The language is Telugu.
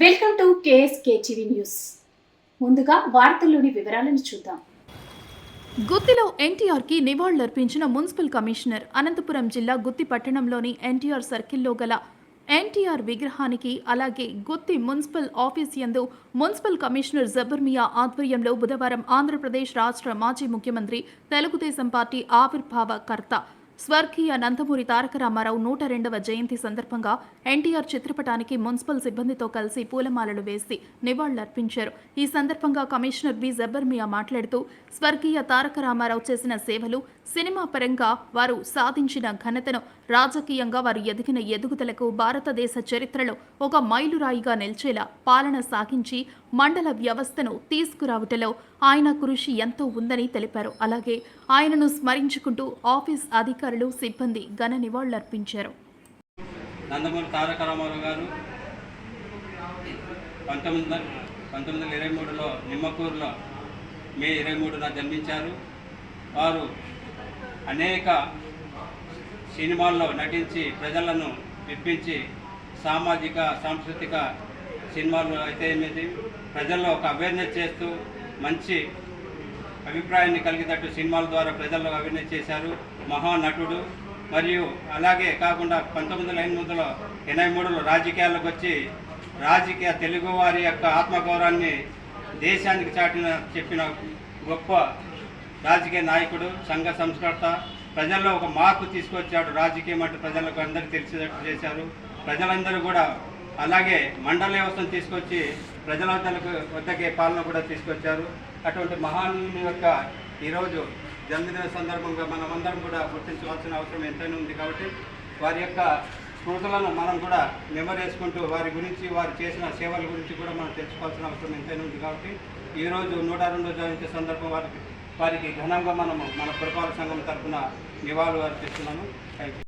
Welcome to KSK TV news. ముందుగా వార్తల్లోని వివరాలను చూద్దాం. గుత్తిలో ఎన్టీఆర్కి నివాళులర్పించిన మున్సిపల్ కమిషనర్ అనంతపురం జిల్లా గుత్తి పట్టణంలోని ఎన్టీఆర్ సర్కిల్లో గల ఎన్టీఆర్ విగ్రహానికి అలాగే గుత్తి మున్సిపల్ ఆఫీస్ యందు మున్సిపల్ కమిషనర్ జబర్మియా ఆధ్వర్యంలో బుధవారం ఆంధ్రప్రదేశ్ రాష్ట్ర మాజీ ముఖ్యమంత్రి తెలుగుదేశం పార్టీ ఆవిర్భావ కర్త స్వర్గీయ నందమూరి తారక రామారావు నూట రెండవ జయంతి సందర్భంగా ఎన్టీఆర్ చిత్రపటానికి మున్సిపల్ సిబ్బందితో కలిసి పూలమాలలు వేసి నివాళులర్పించారు. ఈ సందర్భంగా కమిషనర్ బి జబ్బర్మియా మాట్లాడుతూ స్వర్గీయ తారక రామారావు చేసిన సేవలు సినిమా పరంగా వారు సాధించిన ఘనతను రాజకీయంగా వారు ఎదిగిన ఎదుగుదలకు భారతదేశ చరిత్రలో ఒక మైలురాయిగా నిలిచేలా పాలన సాగించి మండల వ్యవస్థను తీసుకురావటంలో ఆయన కృషి ఎంతో ఉందని తెలిపారు. అలాగే ఆయనను స్మరించుకుంటూ ఆఫీస్ అధికారులు సిబ్బంది ఘన నివాళులర్పించారు. నందమూరి తారక రామారావు గారు పంతొమ్మిది వందల పంతొమ్మిది వందల ఇరవై మూడులో నిమ్మకూరులో మే ఇరవై మూడున జన్మించారు. వారు అనేక సినిమాల్లో నటించి ప్రజలను మెప్పించి సామాజిక సాంస్కృతిక సినిమాలు అయితే ఏమిటి ప్రజల్లో ఒక అవేర్నెస్ చేస్తూ మంచి అభిప్రాయాన్ని కలిగేటట్టు సినిమాల ద్వారా ప్రజల్లో అవేర్నెస్ చేశారు మహానటుడు. మరియు అలాగే కాకుండా పంతొమ్మిది వందల ఎనిమిది వందల ఎనభై మూడులో రాజకీయాలకు వచ్చి రాజకీయ తెలుగు వారి యొక్క ఆత్మగౌరవాన్ని దేశానికి చాటిన చెప్పిన గొప్ప రాజకీయ నాయకుడు సంఘ సంస్కర్త. ప్రజల్లో ఒక మార్పు తీసుకొచ్చాడు రాజకీయం అంటే ప్రజలకు అందరికీ తెలిసేటట్టు చేశారు. ప్రజలందరూ కూడా అలాగే మండల వ్యవస్థను తీసుకొచ్చి ప్రజల వద్దకు వద్దకే పాలన కూడా తీసుకొచ్చారు. అటువంటి మహానుని యొక్క ఈరోజు జన్మదిన సందర్భంగా మనమందరం కూడా గుర్తించవలసిన అవసరం ఎంతైనా ఉంది కాబట్టి వారి యొక్క స్మృతులను మనం కూడా నెమరేసుకుంటూ వారి గురించి వారు చేసిన సేవల గురించి కూడా మనం తెలుసుకోవాల్సిన అవసరం ఎంతైనా ఉంది కాబట్టి ఈరోజు నూట రెండో జయంతి సందర్భం వారికి వారికి ఘనంగా మనము మన పురపాలక సంఘం తరఫున నివాళులు అర్పిస్తున్నాము. Thank you